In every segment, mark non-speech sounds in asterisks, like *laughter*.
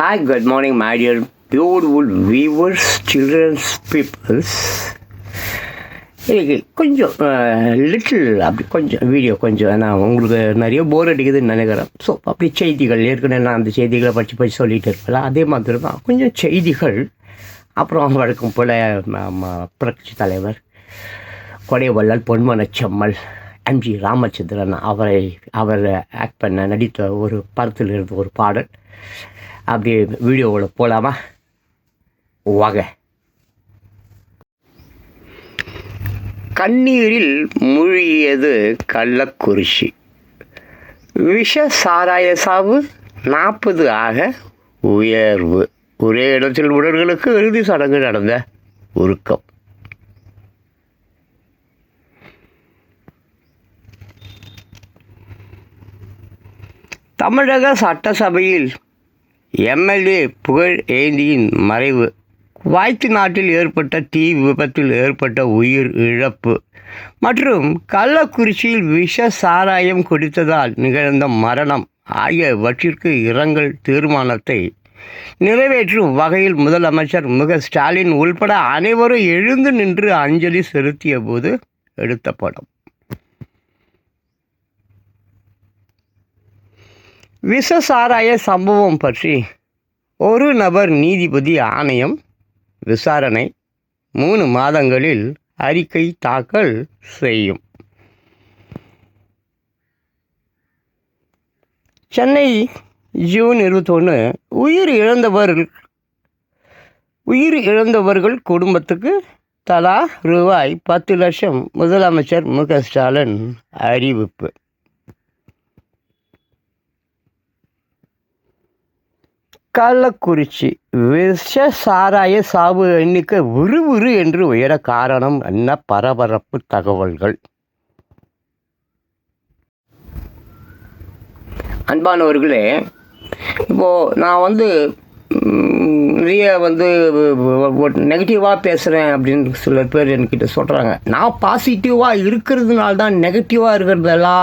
Hi, good morning, my dear beautiful viewers, children's peoples. இன்னைக்கு கொஞ்சம் little அப்படி கொஞ்சம் வீடியோ கொஞ்சம் நான் உங்களுக்கு நிறைய போர் அடிக்குதுன்னு நினைக்கிறேன். ஸோ அப்படி செய்திகள் ஏற்கனவே நான் அந்த செய்திகளை படித்து படித்து சொல்லிகிட்டு இருப்பேன் அதே மாதிரி தான். கொஞ்சம் செய்திகள் அப்புறம் வழக்கம் போல் புரட்சி தலைவர் கொடைவல்லால் பொன்மன செம்மல் எம்ஜி ராமச்சந்திரன் அவரை அவர் ஆக்ட் பண்ண நடித்த ஒரு படத்தில் இருந்த ஒரு பாடல். அப்படியே வீடியோவில் போகலாமா வாங்க. கண்ணீரில் மூழ்கியது கள்ளக்குறிச்சி. விஷ சாராய சாவு நாற்பது ஆக உயர்வு. ஒரே இடத்தில் உடல்களுக்கு இறுதி சடங்கு நடந்த உருக்கம். தமிழக சட்டசபையில் எம்எல்ஏ புகழ் ஏந்தியின் மறைவு. குவைத் நாட்டில் ஏற்பட்ட தீ விபத்தில் ஏற்பட்ட உயிர் இழப்பு. மற்றும் கள்ளக்குறிச்சியில் விஷ சாராயம் குடித்ததால் நிகழ்ந்த மரணம் ஆகியவற்றிற்கு இரங்கல் தீர்மானத்தை நிறைவேற்றும் வகையில் முதலமைச்சர் முக ஸ்டாலின் உள்பட அனைவரும் எழுந்து நின்று அஞ்சலி செலுத்திய போது எடுத்த படம். விஷ சாராய சம்பவம் பற்றி ஒரு நபர் நீதிபதி ஆணையம் விசாரணை மூணு மாதங்களில் அறிக்கை தாக்கல் செய்யும். சென்னை ஜூன் இருபத்தொன்று உயிர் இழந்தவர்கள் உயிர் இழந்தவர்கள் குடும்பத்துக்கு தலா ரூபாய் பத்து லட்சம் முதலமைச்சர் மு க ஸ்டாலின் அறிவிப்பு. கள்ளக்குறிச்சி. விஷ சாராய சாவு எண்ணிக்கை விறுவிறு என்று உயர காரணம் என்ன? பரபரப்பு தகவல்கள். அன்பானவர்களே இப்போது நான் வந்து நிறைய வந்து நெகட்டிவாக பேசுகிறேன் அப்படின்னு சில பேர் என்கிட்ட சொல்கிறாங்க நான் பாசிட்டிவாக இருக்கிறதுனால தான் நெகட்டிவாக இருக்கிறது எல்லா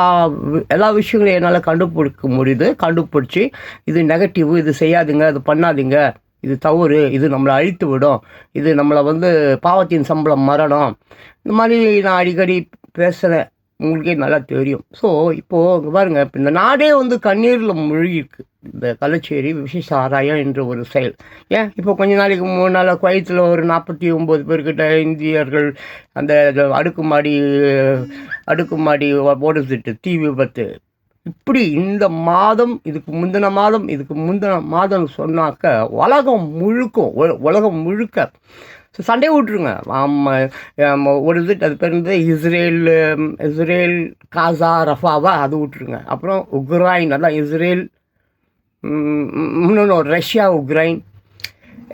எல்லா விஷயங்களையும் என்னால் கண்டுபிடிக்க முடியுது. கண்டுபிடிச்சி இது நெகட்டிவ் இது செய்யாதீங்க இது பண்ணாதீங்க. இது தவறு இது நம்மளை அழித்து விடும். இது நம்மளை வந்து பாவத்தின் சம்பளம் மரணம். இந்த மாதிரி நான் அடிக்கடி பேசுகிறேன் உங்களுக்கே நல்லா தெரியும். ஸோ இப்போது அங்கே பாருங்கள் இப்போ இந்த நாடே வந்து கண்ணீரில் மூழ்கிருக்கு இந்த கள்ளச்சேரி விஷ சாராயம் என்ற ஒரு செயல். ஏன்? இப்போ கொஞ்ச நாளைக்கு மூணு நாளாக குவைத்தில் ஒரு நாற்பத்தி ஒம்பது பேர்கிட்ட இந்தியர்கள் அந்த அடுக்குமாடி அடுக்குமாடி ஓடுத்துட்டு தீ விபத்து. இப்படி இந்த மாதம் இதுக்கு முந்தின மாதம் இதுக்கு முந்தின மாதம் சொன்னாக்க உலகம் முழுக்கும் உலகம் முழுக்க ஸோ சண்டே விட்ருங்க ஆமாம் ஒரு இது அது பேர் வந்து இஸ்ரேல் இஸ்ரேல் காசா ரஃபாவா அது விட்ருங்க அப்புறம் உக்ரைன் அதான் இஸ்ரேல் இன்னொன்று ரஷ்யா உக்ரைன்.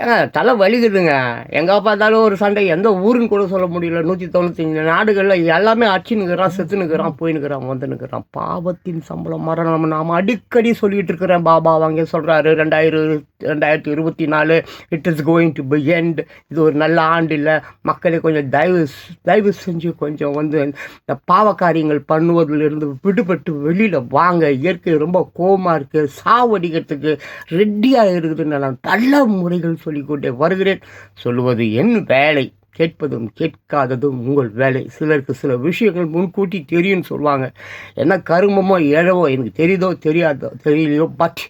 ஏங்க தலை வலிக்குதுங்க. எங்கே பார்த்தாலும் ஒரு சண்டை எந்த ஊருன்னு கூட சொல்ல முடியல. நூற்றி தொண்ணூத்தஞ்சு நாடுகளில் எல்லாமே அடிச்சுன்னுக்கிறான் செத்துனுக்கிறான் போயினுக்கிறான் வந்துனுக்கிறான் பாவத்தின் சம்பளம் மரணம். நாம் அடிக்கடி சொல்லிகிட்டு இருக்கிறேன் பாபா. வாங்க சொல்கிறாரு ரெண்டாயிரம் ரெண்டாயிரத்தி இருபத்தி நாலு it is going to be end இது ஒரு நல்ல ஆண்டு இல்லை. மக்களை கொஞ்சம் தயவு தயவு செஞ்சு கொஞ்சம் வந்து இந்த பாவக்காரியங்கள் பண்ணுவதிலிருந்து விடுபட்டு வெளியில் வாங்க. இயற்கை ரொம்ப கோவமாக இருக்குது சாவடிக்கிறதுக்கு ரெடியாக இருக்குதுன்னு நான் நல்ல முறைகள் சொல்லிக்கொண்டே வருகிறேன். சொல்லுவது என் வேலை. கேட்பதும் கேட்காததும் உங்கள் வேலை. சிலருக்கு சில விஷயங்கள் முன்கூட்டி தெரியும்னு சொல்லுவாங்க. என்ன கருமமோ ஏழவோ எனக்கு தெரியுதோ தெரியாதோ தெரியலையோ பட்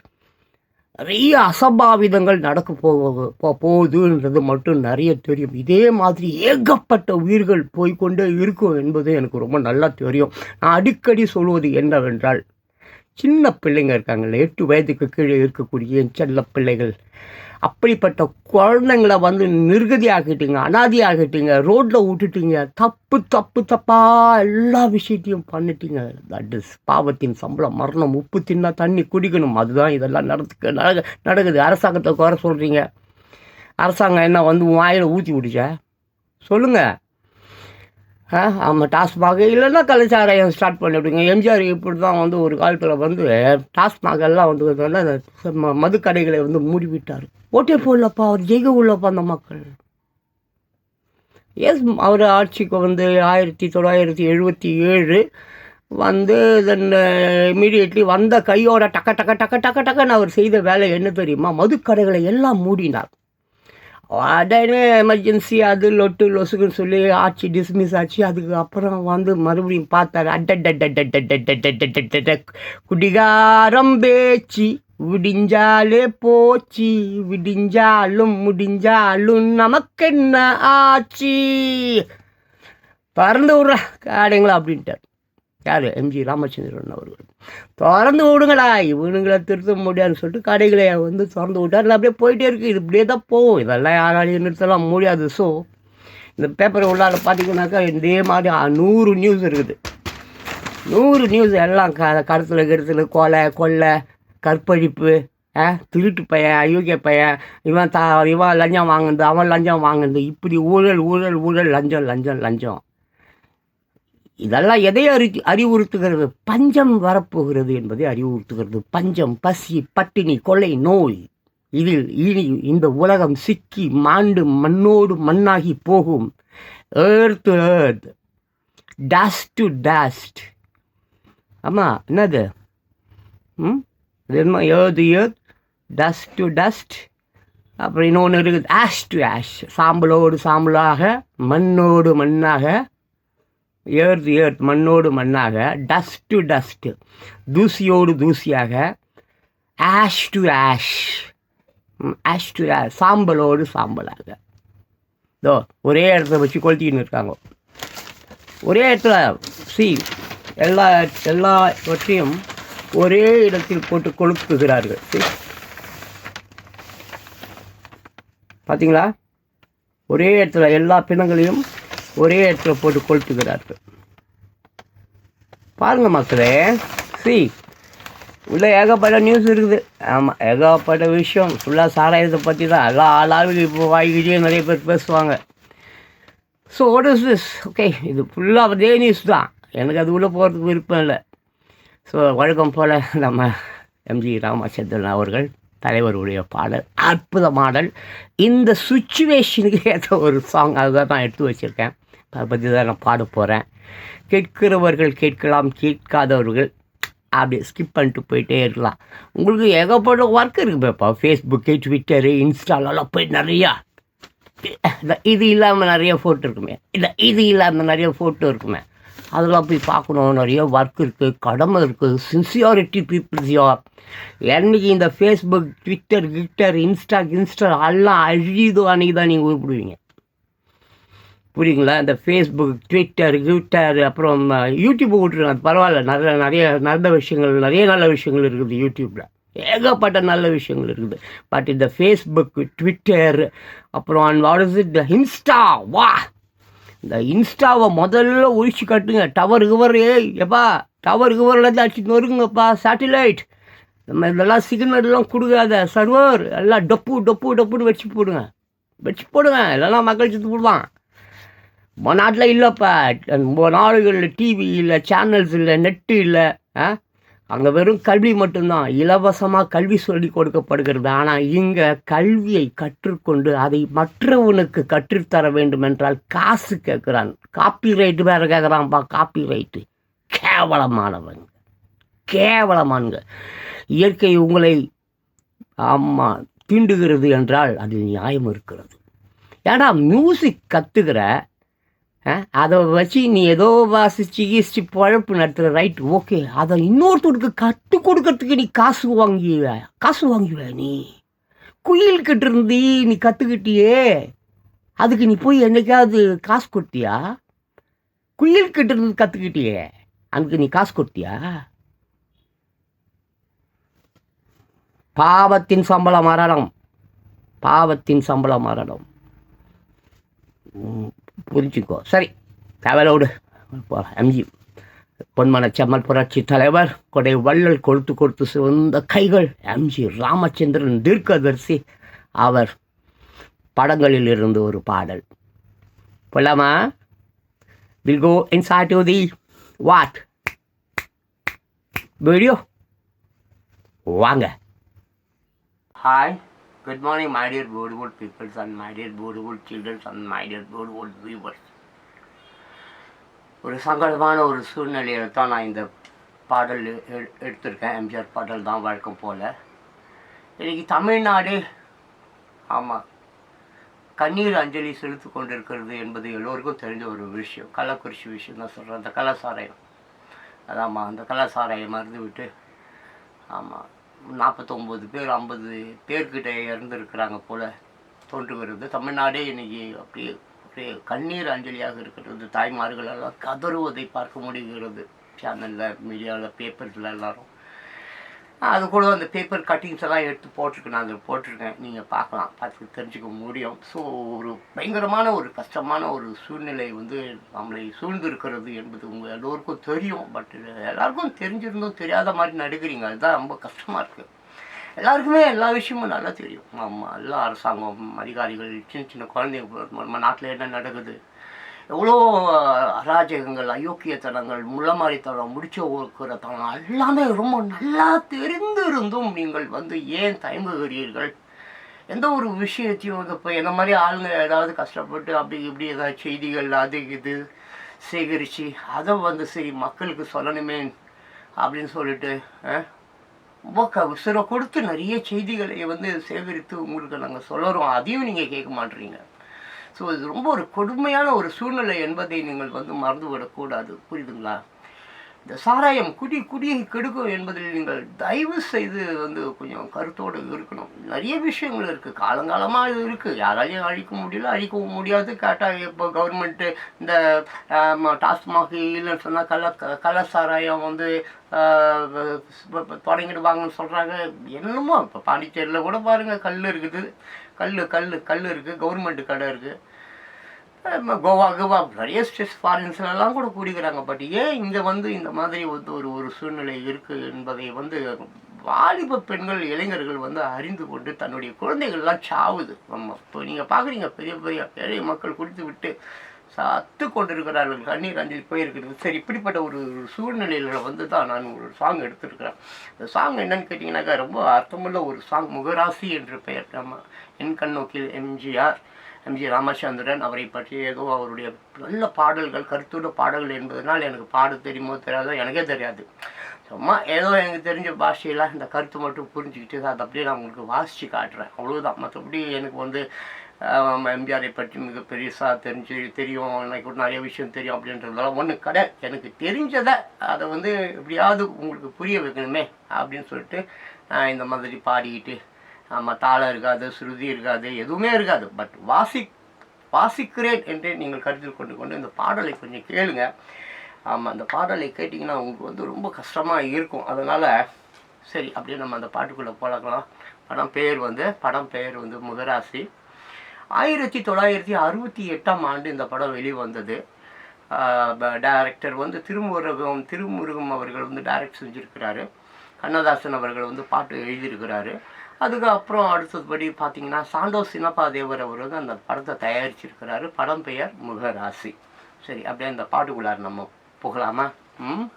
நிறைய அசம்பாவிதங்கள் நடக்க போக போ- போகுதுன்றது மட்டும் நிறைய தெரியும். இதே மாதிரி ஏகப்பட்ட உயிர்கள் போய்க்கொண்டே இருக்கும் என்பது எனக்கு ரொம்ப நல்லா தெரியும். நான் அடிக்கடி சொல்வது என்னவென்றால் சின்ன பிள்ளைங்க இருக்காங்கல்ல எட்டு வயதுக்கு கீழே இருக்கக்கூடிய என் செல்ல பிள்ளைகள். அப்படிப்பட்ட குழந்தைங்கள வந்து நிர்கதி ஆக்கிட்டீங்க அனாதி ஆகிட்டீங்க ரோட்டில் விட்டுட்டீங்க. தப்பு தப்பு தப்பாக எல்லா விஷயத்தையும் பண்ணிட்டீங்க. தட் இஸ் பாவத்தின் சம்பளம். மரணம் உப்பு தின்னா தண்ணி குடிக்கணும். அதுதான் இதெல்லாம் நடக்கு நடக்க நடக்குது. அரசாங்கத்தை குறை சொல்கிறீங்க அரசாங்கம் என்ன வந்து உன் வாயில் ஊற்றி விடுச்சா சொல்லுங்கள் ஆமாம் டாஸ்மாக. இல்லைன்னா கள்ளச்சாராயம் ஸ்டார்ட் பண்ணிவிடுங்க எம்ஜிஆர் இப்படி தான் வந்து ஒரு காலத்தில் வந்து டாஸ்மாக எல்லாம் வந்து அந்த ம- மதுக்கடைகளை வந்து மூடிவிட்டார். ஓட்டே போடலப்பா அவர் ஜெயிக்க உள்ளப்பா அந்த மக்கள். எஸ் அவர் ஆட்சிக்கு வந்து ஆயிரத்தி தொள்ளாயிரத்தி எழுபத்தி ஏழு வந்து தென் இமீடியட்லி வந்த கையோட டக்க டக்க டக்க டக்க டக்குன்னு அவர் செய்த வேலை என்ன தெரியுமா? மதுக்கடைகளை எல்லாம் மூடினார். உடனே எமர்ஜென்சி அது லொட்டு லொசுக்குன்னு சொல்லி ஆச்சு டிஸ்மிஸ் ஆச்சு. அதுக்கப்புறம் வந்து மறுபடியும் பார்த்தாரு அட்டட் குடிகாரம் பேச்சு விடிஞ்சாலே போச்சு விடிஞ்சாலும் முடிஞ்சாலும் நமக்கு என்ன ஆச்சு? பறந்து விட்றா காடைங்களா அப்படின்ட்டார். யார்? எம்ஜி ராமச்சந்திரன் அவர்கள். திறந்து விடுங்களா? இவனுங்களை திருத்த முடியாதுன்னு சொல்லிட்டு கடைகளை வந்து திறந்து விட்டார். அப்படியே போயிட்டே இருக்குது இது இப்படியே தான் போகும். இதெல்லாம் யாராலையும் நிறுத்தலாம் முடியாது. ஸோ இந்த பேப்பர் உள்ளால பார்த்தீங்கன்னாக்கா இதே மாதிரி நூறு நியூஸ் இருக்குது. நூறு நியூஸ் எல்லாம் க கடத்தில் கருத்தில் கொலை கொள்ளை கற்பழிப்பு ஆ திருட்டு பையன் அயோக்கிய பையன் இவன் தா இவன் லஞ்சம் வாங்குனது அவன் லஞ்சம் வாங்குனது. இப்படி ஊழல் ஊழல் ஊழல் லஞ்சம் லஞ்சம் லஞ்சம். இதெல்லாம் எதை அறி அறிவுறுத்துகிறது? பஞ்சம் வரப்போகிறது என்பதை அறிவுறுத்துகிறது. பஞ்சம் பசி பட்டினி கொலை நோய். இதில் இனி இந்த உலகம் சிக்கி மாண்டு மண்ணோடு மண்ணாகி போகும். Earth earth dust to dust ஆமாம் என்னது? ம்? இது என்ன earth earth dust to dust அப்புறம் இன்னொன்று இருக்குது. ஆஷ் டு ஆஷ் சாம்பலோடு சாம்பலாக மண்ணோடு மண்ணாக. ஏர்த் ஏர்த் மண்ணோடு மண்ணாக டஸ்ட் டு டஸ்ட்டு தூசியோடு தூசியாக ash to ash ash to ash சாம்பலோடு சாம்பலாக. இதோ ஒரே இடத்துல வச்சு கொளுத்திக்கின்னு இருக்காங்க. ஒரே இடத்துல சி எல்லா எல்லாவற்றையும் ஒரே இடத்தில் போட்டு கொளுத்துகிறார்கள். See? பார்த்தீங்களா ஒரே இடத்துல எல்லா பிணங்களையும் ஒரே இடத்துல போட்டு கொளுத்துக்கிறார்கள் பாருங்க மக்களே சி உள்ள ஏகப்பட்ட நியூஸ் இருக்குது. ஆமாம் ஏகப்பட்ட விஷயம். ஃபுல்லாக சாராயத்தை பற்றி தான் எல்லா ஆளாவில் இப்போ வாய்கிட்டே நிறைய பேர் பேசுவாங்க. So what is this okay இது ஃபுல்லாக அதே நியூஸ் தான். எனக்கு அது உள்ளே போகிறதுக்கு விருப்பம் இல்லை. ஸோ வழக்கம் போல் நம்ம எம்ஜி ராமச்சந்திரன் அவர்கள் தலைவருடைய பாடல் அற்புத மாடல் இந்த சுச்சுவேஷனுக்கு ஏற்ற ஒரு சாங் அதுதான் நான் எடுத்து வச்சுருக்கேன். அதை பற்றி தான் நான் பாட போகிறேன் கேட்கிறவர்கள் கேட்கலாம் கேட்காதவர்கள் அப்படி ஸ்கிப் பண்ணிட்டு போயிட்டே இருக்கலாம். உங்களுக்கு ஏகப்பட்ட ஒர்க் இருக்குப்பா ஃபேஸ்புக்கு ட்விட்டரு இன்ஸ்டாலெல்லாம் போய் நிறையா. இந்த இது இல்லாமல் நிறைய ஃபோட்டோ இருக்குமே. இல்லை இது இல்லாமல் நிறைய ஃபோட்டோ இருக்குமே. அதெல்லாம் போய் பார்க்கணும். நிறைய ஒர்க் இருக்குது கடமை இருக்குது சின்சியாரிட்டி பீப்புள்ஸ் யார் என்னைக்கு இந்த ஃபேஸ்புக் ட்விட்டர் கிட்டர் இன்ஸ்டா கின்ஸ்டா எல்லாம் அழியுதோ அன்றைக்கி தான் நீங்கள் உருப்பிடுவீங்க. புரியுங்களா இந்த ஃபேஸ்புக் ட்விட்டர் ட்விட்டர் அப்புறம் யூடியூப் விட்டுருங்க அது பரவாயில்ல. நிறைய நிறைய நல்ல விஷயங்கள் நிறைய நல்ல விஷயங்கள் இருக்குது யூடியூப்பில் ஏகப்பட்ட நல்ல விஷயங்கள் இருக்குது. பட் இந்த ஃபேஸ்புக் ட்விட்டர் அப்புறம் வாட் இஸ் இட் இன்ஸ்டா வா! இந்த இன்ஸ்டாவை முதல்ல ஒழிச்சு கட்டுங்க. டவர் கிவர் ஏய் எப்பா டவர் கிவர்லேருந்து அடிச்சு நொறுங்கப்பா சேட்டிலைட் நம்ம இதெல்லாம் சிக்னல்லாம் கொடுக்காத. சர்வர் எல்லாம் டொப்பு டொப்பு டொப்புன்னு வச்சு போடுங்க. வச்சு போடுங்க. இல்லைன்னா மக்கள் செத்து போடுவான். நம்ம நாட்டில் இல்லைப்பா. நம்ம நாடுகளில் டிவி இல்லை சேனல்ஸ் இல்லை நெட்டு இல்லை ஆ? அங்கே வெறும் கல்வி மட்டும்தான். இலவசமாக கல்வி சொல்லி கொடுக்கப்படுகிறது. ஆனால் இங்கே கல்வியை கற்றுக்கொண்டு அதை மற்றவனுக்கு கற்றுத்தர வேண்டும் என்றால் காசு கேட்குறான் காப்பி ரைட்டு வேறு கேட்குறான்ப்பா காப்பி ரைட்டு கேவலமானவங்க. கேவலமானுங்க இயற்கை உங்களை ஆமாம் தீண்டுகிறது என்றால் அதில் நியாயம் இருக்கிறது. ஏன்னா மியூசிக் கற்றுக்கிற அதை வச்சு நீ ஏதோ வாசிச்சு கீசிச்சு பழப்பு நடத்துகிற ரைட் ஓகே அதை இன்னொருத்தருக்கு கற்றுக் கொடுக்கறதுக்கு நீ காசு வாங்கிவ காசு வாங்கிவ நீ. குயில் கிட்ட இருந்து நீ கற்றுக்கிட்டியே அதுக்கு நீ போய் என்னைக்காவது காசு கொடுத்தியா? குயில் கிட்ட இருந்து கற்றுக்கிட்டியே அதுக்கு நீ காசு கொடுத்தியா? பாவத்தின் சம்பளம் மரணம் பாவத்தின் சம்பளம் மரணம் ம், புரிஞ்சுக்கோ. சரி தேவையோடு எம்ஜி பொன்மன செம்மல் புரட்சி தலைவர் கொடை வள்ளல் கொடுத்து கொடுத்து சிவந்த கைகள் எம்ஜி ராமச்சந்திரன் தீர்க்கதரிசி அவர் படங்களில் இருந்து ஒரு பாடல். போலாமா? Will go inside to the what video வாங்க. Hi good morning my dear beautiful people and my dear beautiful childrens and my dear beautiful viewers. ஒரு சங்கடமான ஒரு சூழ்நிலையில் தான் நான் இந்த பாடல் எ- எடுத்திருக்கேன். எம்ஜிஆர் பாடல் தான் வழக்கம் போல். இன்றைக்கி தமிழ்நாடு ஆமாம் கண்ணீர் அஞ்சலி செலுத்தி கொண்டிருக்கிறது என்பது எல்லோருக்கும் தெரிஞ்ச ஒரு விஷயம். கள்ளக்குறிச்சி விஷயம் தான் சொல்கிறேன் அந்த கலாசாராயம் அதாம்மா அந்த கலாசாராயம் மறந்து விட்டு ஆமாம் நாற்பத்தொம்போது பேர் ஐம்பது பேர்கிட்ட இறந்துருக்கிறாங்க போல் தோன்றுகிறது தமிழ்நாடே இன்னைக்கு அப்படியே அப்படியே கண்ணீர் அஞ்சலியாக இருக்கிறது. தாய்மார்கள் எல்லாம் கதறுவதை பார்க்க முடிகிறது. சேனலில் மீடியாவில் பேப்பர்ஸில் எல்லாரும். அது கூட அந்த பேப்பர் கட்டிங்ஸ் எல்லாம் எடுத்து போட்டிருக்கேன் நான் அதில் போட்டிருக்கேன். நீங்கள் பார்க்கலாம். பார்த்து தெரிஞ்சுக்க முடியும். ஸோ ஒரு பயங்கரமான ஒரு கஷ்டமான ஒரு சூழ்நிலை வந்து நம்மளை சூழ்ந்து இருக்கிறது என்பது உங்கள் எல்லோருக்கும் தெரியும். பட் எல்லாருக்கும் தெரிஞ்சிருந்தும் தெரியாத மாதிரி நடிக்கிறீங்க. அதுதான் ரொம்ப கஷ்டமாக இருக்குது எல்லாருக்குமே எல்லா விஷயமும் நல்லா தெரியும். ஆமாம் எல்லா அரசாங்கம் அதிகாரிகள் சின்ன சின்ன குழந்தைங்க நம்ம நாட்டில் என்ன நடக்குது? எவ்வளோ அராஜகங்கள் அயோக்கியத்தனங்கள் முள்ளமாரித்தனம் முடிச்ச தனம் எல்லாமே ரொம்ப நல்லா தெரிந்திருந்தும் நீங்கள் வந்து ஏன் தயங்குகிறீர்கள்? எந்த ஒரு விஷயத்தையும் வந்து இப்போ என்ன மாதிரி ஆளுங்க ஏதாவது கஷ்டப்பட்டு அப்படி இப்படி ஏதாவது செய்திகள் அது இது சேகரித்து அதை வந்து சரி மக்களுக்கு சொல்லணுமே அப்படின்னு சொல்லிட்டு அஹ், ரொம்ப க உசுரை கொடுத்து நிறைய செய்திகளை வந்து சேகரித்து உங்களுக்கு நாங்கள் சொல்லுறோம். அதையும் நீங்கள் கேட்க மாட்டீங்க. ஸோ இது ரொம்ப ஒரு கொடுமையான ஒரு சூழ்நிலை என்பதை நீங்கள் வந்து மறந்துவிடக்கூடாது. புரியுதுங்களா? இந்த சாராயம் குடி குடியை கெடுக்கும் என்பதில் நீங்கள் தயவு செய்து வந்து கொஞ்சம் கருத்தோடு இருக்கணும். நிறைய விஷயங்கள் இருக்குது காலங்காலமாக இது இருக்குது யாராலையும் அழிக்க முடியல. அழிக்கவும் முடியாது. கேட்டால் இப்போ கவர்மெண்ட்டு இந்த ஆம், டாஸ்மாக் இல்லைன்னு சொன்னால் கள்ள க- கள்ள சாராயம் வந்து தொடங்கிடுவாங்கன்னு சொல்கிறாங்க என்னமோ இப்போ பாண்டிச்சேரியில் கூட பாருங்கள் கல் இருக்குது. கல் கல் கல் இருக்குது கவர்மெண்ட் கடை இருக்குது கோவா கோவா நிறைய ஸ்ட்ரெஸ் ஃபாரின்ஸ்லாம் கூட கூடிக்கிறாங்க. பட் ஏன் இங்கே வந்து இந்த மாதிரி வந்து ஒரு ஒரு சூழ்நிலை இருக்குது என்பதை வந்து வாலிப பெண்கள் இளைஞர்கள் வந்து அறிந்து கொண்டு தன்னுடைய குழந்தைகள்லாம் சாவுது. நம்ம இப்போ நீங்கள் பார்க்குறீங்க பெரிய பெரிய ஏழை மக்கள் குடித்து விட்டு சாத்து கொண்டிருக்கிறார்கள் கண்ணீர் அஞ்சலி போயிருக்கிறது. சரி இப்படிப்பட்ட ஒரு சூழ்நிலையில் வந்து தான் நான் ஒரு சாங் எடுத்திருக்கிறேன். அந்த சாங் என்னன்னு கேட்டிங்கன்னாக்கா ரொம்ப அர்த்தமுள்ள ஒரு சாங் முகராசி என்று பெயர். நம்ம என் கண்ணோக்கில் எம்ஜிஆர் எம்ஜி ராமச்சந்திரன் அவரை பற்றி ஏதோ அவருடைய நல்ல பாடல்கள் கருத்துள்ள பாடல்கள் என்பதனால் எனக்கு பாட தெரியுமோ தெரியாதோ எனக்கே தெரியாது. சும்மா ஏதோ எனக்கு தெரிஞ்ச பாஷையில் இந்த கருத்து மட்டும் புரிஞ்சுக்கிட்டு அதை அப்படியே நான் உங்களுக்கு வாசித்து காட்டுறேன். அவ்வளோதான் மற்றபடி எனக்கு வந்து எம்ஜிஆரை பற்றி மிக பெருசாக தெரிஞ்சு தெரியும். எனக்கு நிறைய விஷயம் தெரியும் அப்படின்றதுனால ஒன்று கடை எனக்கு தெரிஞ்சதை அதை வந்து எப்படியாவது உங்களுக்கு புரிய வைக்கணுமே அப்படின்னு சொல்லிட்டு நான் இந்த மாதிரி பாடிக்கிட்டு ஆமாம் தாளம் இருக்காது ஸ்ருதி இருக்காது எதுவுமே இருக்காது. பட் வாசி வாசிக்கிறேன் என்று நீங்கள் கருத்தில் கொண்டு கொண்டு இந்த பாடலை கொஞ்சம் கேளுங்க. ஆமாம் அந்த பாடலை கேட்டிங்கன்னா உங்களுக்கு வந்து ரொம்ப கஷ்டமாக இருக்கும். அதனால் சரி அப்படியே நம்ம அந்த பாட்டுக்குள்ளே போகலாம் படம் பெயர் வந்து படம் பெயர் வந்து முகராசி. ஆயிரத்தி தொள்ளாயிரத்தி அறுபத்தி எட்டாம் ஆண்டு இந்த படம் வெளிவந்தது. டைரக்டர் வந்து திருமுருகம் திருமுருகம் அவர்கள் வந்து டைரக்ட் செஞ்சுருக்கிறாரு. கண்ணதாசன் அவர்கள் வந்து பாட்டு எழுதியிருக்கிறாரு. அதுக்கப்புறம் அடுத்தபடி பார்த்தீங்கன்னா சாண்டோ சினப்பா தேவர் அவர் வந்து அந்த படத்தை தயாரிச்சிருக்கிறாரு. படம் பெயர் முகராசி. சரி அப்படியே அந்த பாட்டுக்குள்ளார் நம்ம போகலாமா? ம்?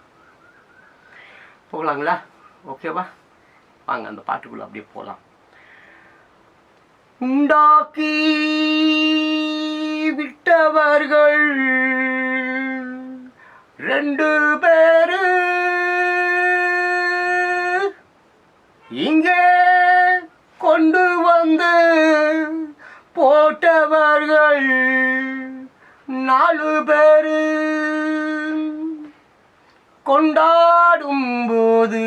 போகலாங்களா? ஓகேவா? வாங்க அந்த பாட்டுக்குள்ளே அப்படியே போகலாம் உண்டாக்கி விட்டவர்கள் ரெண்டு பேரு. இங்கே கொண்டு வந்து போட்டவர்கள் நாலு பேரு. கொண்டாடும் போது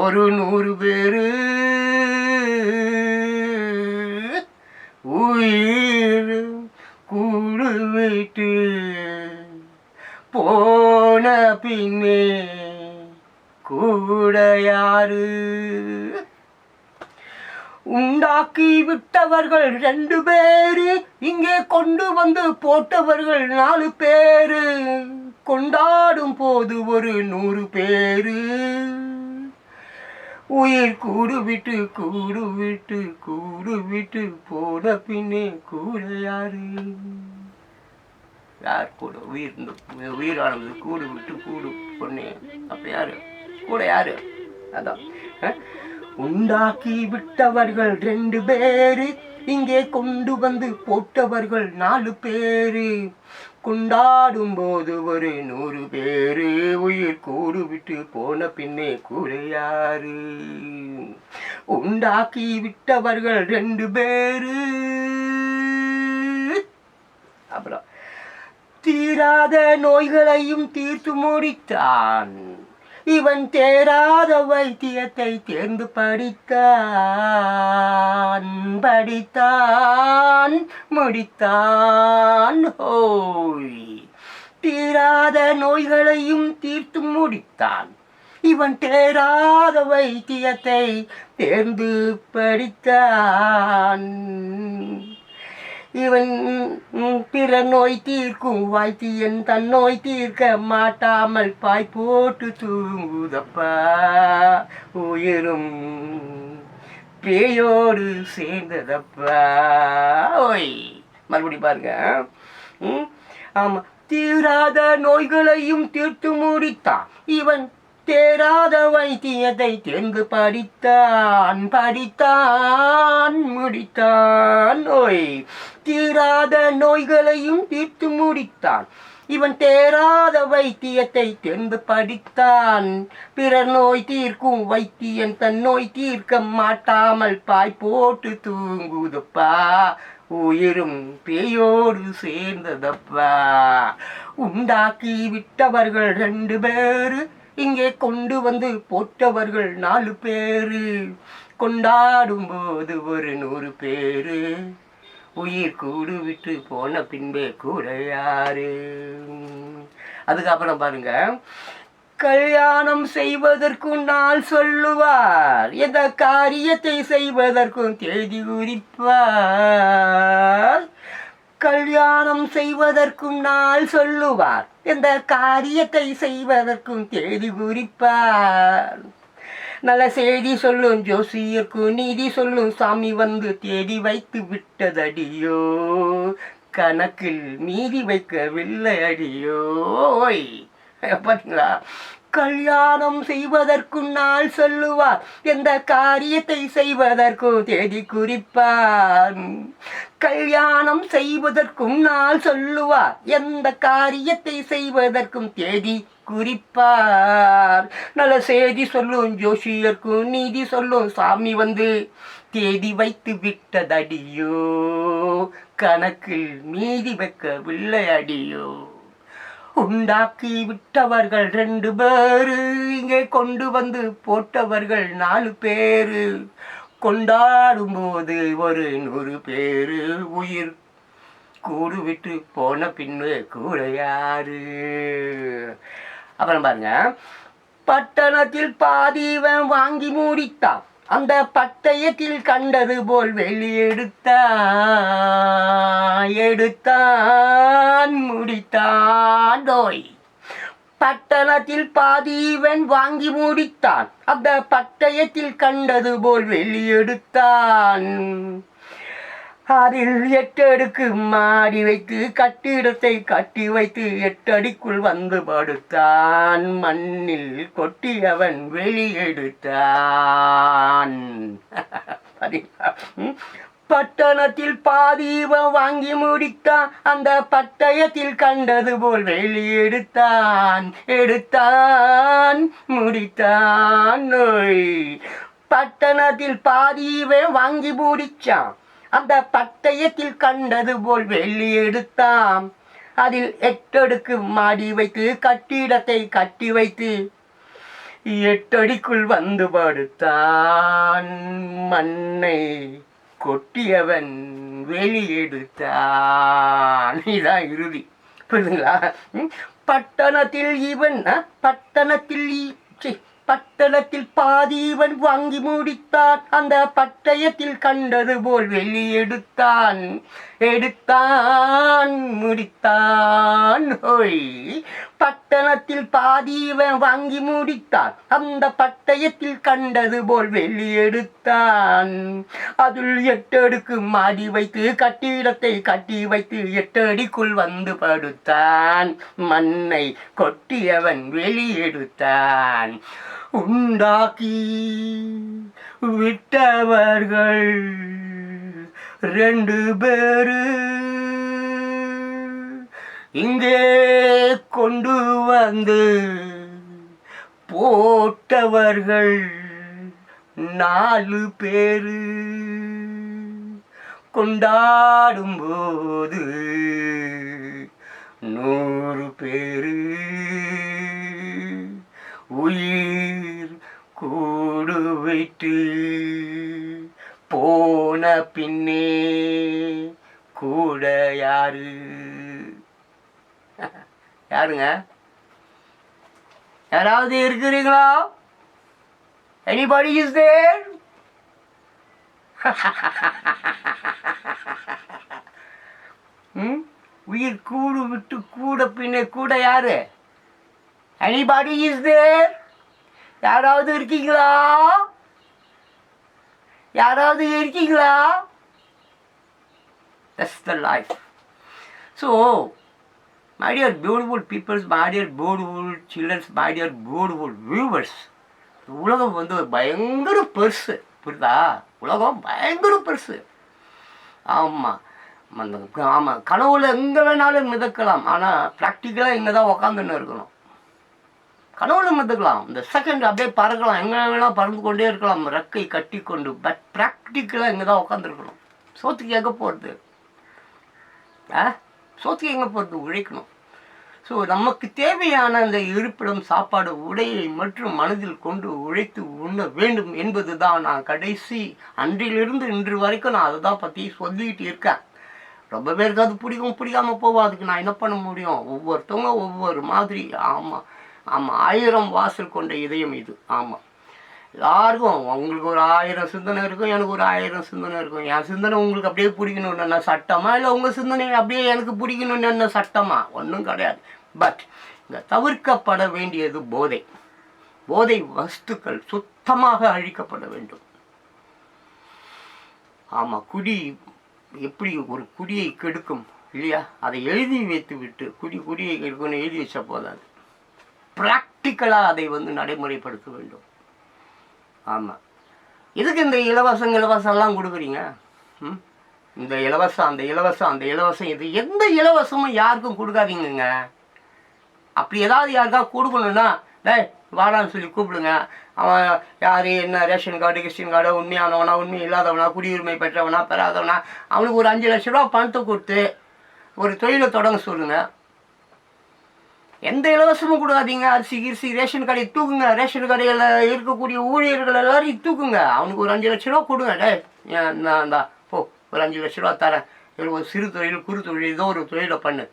ஒரு நூறு பேரு உயிர் கூடு விட்டு போன பின்னே கூட யாரு? உண்டாக்கி விட்டவர்கள் ரெண்டு பேரு இங்கே கொண்டு வந்து போட்டவர்கள் நாலு பேரு. கொண்டாடும் போது ஒரு நூறு பேரு. உயிர் கூடு விட்டு கூடு விட்டு கூடு விட்டு போன பின்னே கூட யாரு? யார் கூட உயிர் உயிரானது கூடு விட்டு கூடு பொண்ணு. அப்ப யாரு? கூட யாரு? அதான். உண்டாக்கி விட்டவர்கள் ரெண்டு பேரு இங்கே கொண்டு வந்து போட்டவர்கள் நாலு பேரு. கொண்டாடும் போது ஒரு நூறு பேரு உயிர் கூடு விட்டு போன பின்னே கூடையாரு உண்டாக்கி விட்டவர்கள் ரெண்டு பேரு. அப்புறம் தீராத நோய்களையும் தீர்த்து முடித்தான். இவன் தேராத வைத்தியத்தை தேர்ந்து படித்தான். படித்தான் முடித்தான். ஹோய். தீராத நோய்களையும் தீர்த்து முடித்தான். இவன் தேராத வைத்தியத்தை தேர்ந்து படித்தான். இவன் பிற நோய் தீர்க்கும் வாய்த்தியன் தன் நோய் தீர்க்க மாட்டாமல் பாய் போட்டு தூங்குதப்பா. உயிரும் பேயோடு சேர்ந்ததப்பா. ஓய் மறுபடி பாருங்க. ம், ஆமா தீராத நோய்களையும் தீர்த்து முடித்தான். இவன் தேராத வைத்தியத்தை தேர்ந்து படித்தான் படித்தான் முடித்தான். நோய் தீராத நோய்களையும் தீர்த்து முடித்தான். இவன் தேராத வைத்தியத்தை தேர்ந்து படித்தான். பிறர் நோய் தீர்க்கும் வைத்தியன் தன் நோய் தீர்க்க மாட்டாமல் பாய் போட்டு தூங்குதப்பா. உயிரும் பேயோடு சேர்ந்ததப்பா. உண்டாக்கி விட்டவர்கள் ரெண்டு பேரு இங்கே கொண்டு வந்து போட்டவர்கள் நாலு பேரு. கொண்டாடும் போது ஒரு நூறு பேரு. உயிர் கூடு விட்டு போன பின்பே கூட யாரு? அதுக்கப்புறம் பாருங்க. கல்யாணம் செய்வதற்கும் நாள் சொல்லுவார். எந்த காரியத்தை செய்வதற்கும் தேதி குறிப்பார். கல்யாணம் செய்வதற்கும் நாள் சொல்லுவார். எந்த காரியத்தை செய்வதற்கும் தேதி குறிப்பார். நல்ல செய்தி சொல்லும் ஜோசியர்க்கும் நீதி சொல்லும் சாமி வந்து தேடி வைத்து விட்டதடியோ. கணக்கில் மீதி வைக்கவில்லை அடியோய். பார்த்தீங்களா கல்யாணம் செய்வதற்கு நாள் சொல்லுவார். எந்த காரியத்தை செய்வதற்கும் தேதி குறிப்பார். கல்யாணம் செய்வதற்கும் நாள் சொல்லுவார். எந்த காரியத்தை செய்வதற்கும் தேதி குறிப்பார். நல்ல செய்தி சொல்லும் ஜோஷியர்க்கும் நீதி சொல்லும் சாமி வந்து தேதி வைத்து விட்டதடியோ. கணக்கில் மீதி வைக்கவில்லை அடியோ. உண்டாக்கி விட்டவர்கள் ரெண்டு பேரு. இங்கே கொண்டு வந்து போட்டவர்கள் நாலு பேரு. கொண்டாடும் போது ஒரு நூறு பேரு. உயிர் கூடு விட்டு போன பின்னு கூட யாரு? அப்புறம் பாருங்க. பட்டணத்தில் பாதிவன் வாங்கி மூடித்தான் அந்த பட்டயத்தில் கண்டது போல் வெளியெடுத்தான் எடுத்தான் முடித்தான் நோய் பட்டணத்தில் பாதிவன் வாங்கி முடித்தான். அந்த பட்டயத்தில் கண்டது போல் வெளியெடுத்தான் அதில் எட்டடுக்கு மாடி வைத்து கட்டிடத்தை கட்டி வைத்து எட்டடிக்குள் வந்து படுத்தான். மண்ணில் கொட்டி அவன் வெளியெடுத்தான் பட்டணத்தில் பாதீபம் வாங்கி முடித்தான். அந்த பட்டயத்தில் கண்டது போல் வெளியெடுத்தான். எடுத்தான் முடித்தான். நோய் பட்டணத்தில் பாதீவை வாங்கி முடிச்சான். அந்த பட்டயத்தில் கண்டது போல் வெள்ளி எடுத்தாம். அதில் எட்டடுக்கு மாடி வைத்து கட்டிடத்தை கட்டி வைத்து எட்டடிக்குள் வந்து படுத்தான். மண்ணை கொட்டியவன் வெளியெடுத்தான். இதான் இறுதி. புரியுதுங்களா? பட்டணத்தில் இவன் பட்டணத்தில் இ- பட்டணத்தில் பாதீவன் வாங்கி முடித்தான் அந்த பட்டயத்தில் கண்டது போல் வெளியெடுத்தான் எடுத்தான் முடித்தான். ஹோய். பட்டணத்தில் பாதி வாங்கி முடித்தான். அந்த பட்டயத்தில் கண்டது போல் வெளியெடுத்தான் அதில் எட்டடுக்கு மாடி வைத்து கட்டிடத்தை கட்டி வைத்து எட்டடிக்குள் வந்து படுத்தான். மண்ணை கொட்டியவன் வெளியெடுத்தான் உண்டாக்கி விட்டவர்கள் ரெண்டு பேரு. இங்கே கொண்டு வந்து போட்டவர்கள் நாலு பேரு. கொண்டாடும்போது நூறு பேரு. உயிர் கூடு வைத்து போன பின்னே கூட யாரு? யாருங்க? யாராவது இருக்கிறீங்களா? எனிபடி இஸ் தேர் உயிர் கூடு விட்டு கூட பின்னே கூட யாரு? எனிபடி இஸ் தேர் யாராவது இருக்கீங்களா? யாராவது இருக்கீங்களா? That's the life so my dear beautiful peoples, my dear beautiful children, my dear beautiful viewers உலகம் வந்து ஒரு பயங்கர பெருசு புரியுதா? உலகம் பயங்கர பெருசு. ஆமாம் அந்த ஆமாம் கனவுல எங்கே வேணாலும் மிதக்கலாம் ஆனால் ப்ராக்டிக்கலாக இங்கே தான் உக்காந்துன்னு இருக்கணும். கனவுல மிதக்கலாம் இந்த செகண்ட் அப்படியே பறக்கலாம் எங்கே வேணால் பறந்து கொண்டே இருக்கலாம் ரெக்கை கட்டி கொண்டு பட் ப்ராக்டிக்கலாக இங்கே தான் உட்காந்துருக்கணும் சோத்துக்கு எங்கே போகிறது ஆ? சோத்துக்கு எங்கே போகிறது உழைக்கணும். ஸோ நமக்கு தேவையான அந்த இருப்பிடம் சாப்பாடு உடையை மற்றும் மனதில் கொண்டு உழைத்து உண்ண வேண்டும் என்பது தான் நான் கடைசி அன்றிலிருந்து இன்று வரைக்கும் நான் அதை தான் பற்றி சொல்லிக்கிட்டு இருக்கேன். ரொம்ப பேருக்கு அது பிடிக்கும் பிடிக்காம போகும் அதுக்கு நான் என்ன பண்ண முடியும்? ஒவ்வொருத்தவங்க ஒவ்வொரு மாதிரி. ஆமாம் ஆமாம் ஆயிரம் வாசல் கொண்ட இதயம் இது. ஆமாம் எல்லாருக்கும் உங்களுக்கு ஒரு ஆயிரம் சிந்தனை இருக்கும் எனக்கு ஒரு ஆயிரம் சிந்தனை இருக்கும். என் சிந்தனை உங்களுக்கு அப்படியே பிடிக்கணும்னு என்ன சட்டமா? இல்லை உங்கள் சிந்தனை அப்படியே எனக்கு பிடிக்கணும்னு என்ன சட்டமா? ஒன்றும் கிடையாது. பட் இங்கே தவிர்க்கப்பட வேண்டியது போதை. போதை வஸ்துக்கள் சுத்தமாக அழிக்கப்பட வேண்டும். ஆமாம் குடி எப்படி ஒரு குடியை கெடுக்கும் இல்லையா? அதை எழுதி வைத்து விட்டு குடி குடியை கெடுக்கும்னு எழுதி வச்ச போதாது. ப்ராக்டிக்கலாக அதை வந்து நடைமுறைப்படுத்த வேண்டும். ஆமாம் எதுக்கு இந்த இலவசம் இலவசம்லாம் கொடுக்குறீங்க? ம்? இந்த இலவசம் அந்த இலவசம் அந்த இலவசம் இது எந்த இலவசமும் யாருக்கும் கொடுக்காதீங்கங்க. அப்படி ஏதாவது யாருக்கா கொடுக்கணுன்னா டே வாடான்னு சொல்லி கூப்பிடுங்க. அவன் யார் என்ன ரேஷன் கார்டு கிறிஸ்டின் கார்டு உண்மையானவனா உண்மை இல்லாதவனா குடியுரிமை பெற்றவனா பெறாதவனா அவனுக்கு ஒரு அஞ்சு லட்ச ரூபா பணத்தை கொடுத்து ஒரு தொழிலை தொடங்க சொல்லுங்கள் எந்த இலவசமும் கொடுக்காதீங்க. அரிசி கிரிசி ரேஷன் கடையை தூக்குங்க. ரேஷன் கடையில் இருக்கக்கூடிய ஊழியர்கள் எல்லாரையும் தூக்குங்க. அவனுக்கு ஒரு அஞ்சு லட்ச ரூபா கொடுங்க. டே நான் இந்தா போ ஒரு அஞ்சு லட்ச ரூபா தரேன். ஒரு சிறு தொழில் குறு தொழில் ஏதோ ஒரு தொழிலை பண்ணு.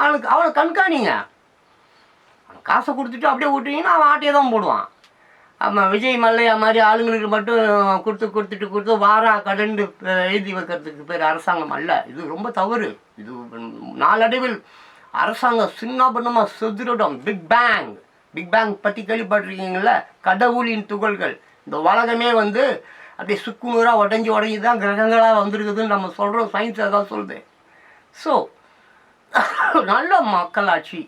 அவனுக்கு அவனை கண்காணிங்க. காசை கொடுத்துட்டு அப்படியே விட்டீங்கன்னா அவன் ஆட்டையே தான் போடுவான். ஆமாம் விஜய் மல்லையா மாதிரி ஆளுங்களுக்கு மட்டும் கொடுத்து கொடுத்துட்டு கொடுத்து வாரா கடண்டு எழுதி வைக்கிறதுக்கு பேர் அரசாங்கம் அல்ல. இது ரொம்ப தவறு. இது நாளடைவில் அரசாங்கம் சின்னாபன்னமாக செதுரிடும் பிக் பேங். பிக் பேங் பற்றி கேள்விப்பட்டிருக்கீங்கள கடவுளின் துகள்கள். இந்த உலகமே வந்து அப்படியே சுக்குநூறாக உடஞ்சி உடஞ்சி தான் கிரகங்களாக வந்திருக்குதுன்னு நம்ம சொல்கிறோம் சயின்ஸ் அதான் சொல்லுது. ஸோ *laughs* நல்ல மக்களாட்சி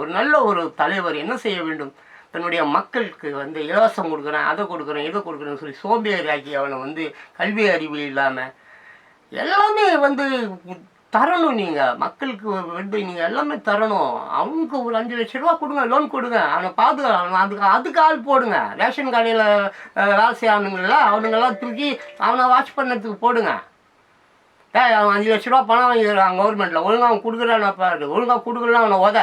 ஒரு நல்ல ஒரு தலைவர் என்ன செய்ய வேண்டும்? தன்னுடைய மக்களுக்கு வந்து இலவசம் கொடுக்குறேன் அதை கொடுக்குறேன் இதை கொடுக்குறேன்னு சொல்லி சோம்பேறியாக்கி அவனை வந்து கல்வி அறிவு இல்லாமல் எல்லாமே வந்து தரணும் நீங்கள் மக்களுக்கு வந்து நீங்கள் எல்லாமே தரணும். அவனுக்கு ஒரு அஞ்சு லட்ச ரூபா கொடுங்க லோன் கொடுங்க. அவனை பாதுகாக்கணும் அதுக்கு அதுக்கு ஆள் போடுங்க. ரேஷன் கடையில் வேலை செய்யணுங்களா அவனுங்கெல்லாம் தூக்கி அவனை வாட்ச் பண்ணதுக்கு போடுங்க. டேய் அவன் அஞ்சு லட்ச ரூபா பணம் வாங்கிடுறான் கவர்மெண்ட்டில் ஒழுங்காக அவன் கொடுக்குறான் பாரு. ஒழுங்காக கொடுக்கலாம் அவனை உத.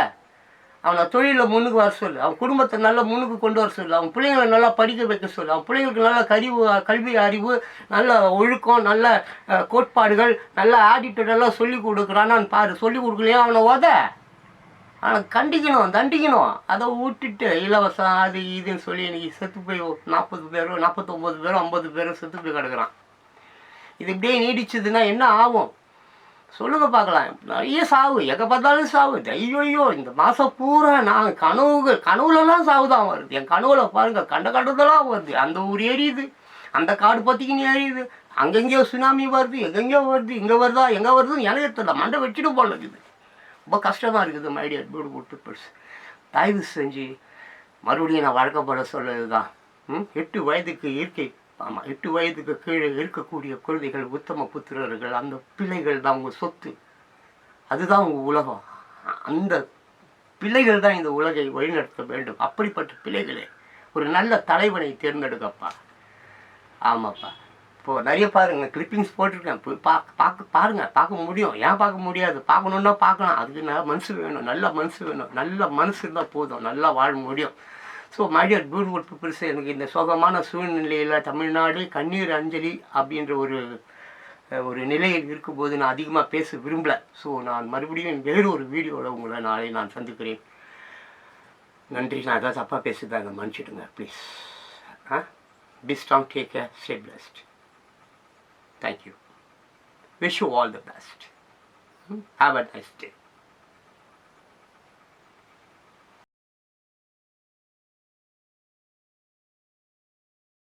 அவனை தொழிலில் முன்னுக்கு வர சொல்லு. அவன் குடும்பத்தை நல்லா முன்னுக்கு கொண்டு வர சொல்லு. அவன் பிள்ளைங்களை நல்லா படிக்க வைக்க சொல்லு. அவன் பிள்ளைங்களுக்கு நல்ல கறிவு கல்வி அறிவு நல்ல ஒழுக்கம் நல்ல கோட்பாடுகள் நல்ல ஆட்டிடியூட் எல்லாம் சொல்லி கொடுக்குறான்னு பாரு. சொல்லி கொடுக்கலையா அவனை உத? அவனை கண்டிக்கணும் தண்டிக்கணும். அதை விட்டுட்டு இலவசம் அது இதுன்னு சொல்லி இன்னைக்கு செத்து போய் நாற்பது பேரும் நாற்பத்தொம்பது பேரும் ஐம்பது பேரும் செத்து போய் கிடக்குறான். இது இப்படியே நீடிச்சதுன்னா என்ன ஆகும்? சொல்லுங்கள் பார்க்கலாம். நிறைய சாவு. எங்கே பார்த்தாலும் சாவு. ஐயோ இந்த மாதம் பூரா நான் கனவுகள் கனவுலலாம் சாவு தான் வருது. என் கனவுல பாருங்கள் கண்ட கண்டதெல்லாம் வருது. அந்த ஊர் எரியுது. அந்த காடு பற்றிக்கின்னு எரியுது. அங்கெங்கேயோ சுனாமி வருது. எங்கெங்கேயோ வருது. இங்கே வருதா எங்கே வருதுன்னு எனக்கு தெரியல. மண்டை வச்சுட்டு போல இருக்குது. ரொம்ப கஷ்டமாக இருக்குது மைடியர் போட்டு பீப்புள்ஸ் தயவு செஞ்சு மறுபடியும் நான் வழக்கப்பட சொல்லுறது தான் ம்? எட்டு வயதுக்கு இயற்கை ஆமாம் எட்டு வயதுக்கு கீழே இருக்கக்கூடிய குழந்தைகள் உத்தம புத்திரர்கள் அந்த பிள்ளைகள் தான் உங்கள் சொத்து. அதுதான் உங்கள் உலகம். அந்த பிள்ளைகள் தான் இந்த உலகை வழிநடத்த வேண்டும். அப்படிப்பட்ட பிள்ளைகளே ஒரு நல்ல தலைவனை தேர்ந்தெடுக்கப்பா ஆமாப்பா. இப்போ நிறைய பாருங்க கிளிப்பிங்ஸ் போட்டிருக்கேன். போய் பார்க்க பார்க்க பாருங்கள் பார்க்க முடியும். ஏன் பார்க்க முடியாது? பார்க்கணுன்னா பார்க்கலாம். அதுக்கு நல்ல மனசு வேணும் நல்ல மனசு வேணும். நல்ல மனசு இருந்தால் போதும். நல்லா வாழ முடியும். ஸோ மைடியர் பியூட்டிஃபுல் பீப்புள்ஸ் எனக்கு இந்த சோகமான சூழ்நிலையில் தமிழ்நாடு கண்ணீர் அஞ்சலி அப்படின்ற ஒரு ஒரு நிலையில் இருக்கும்போது நான் அதிகமாக பேச விரும்பலை. ஸோ நான் மறுபடியும் வேறு ஒரு வீடியோவில் உங்களை நாளை நான் சந்திக்கிறேன். நன்றி. நான் ஏதாவது தப்பாக பேசுதாங்க மன்னிச்சிடுங்க please ah? Be strong take care stay blessed thank you wish you all the best have a nice day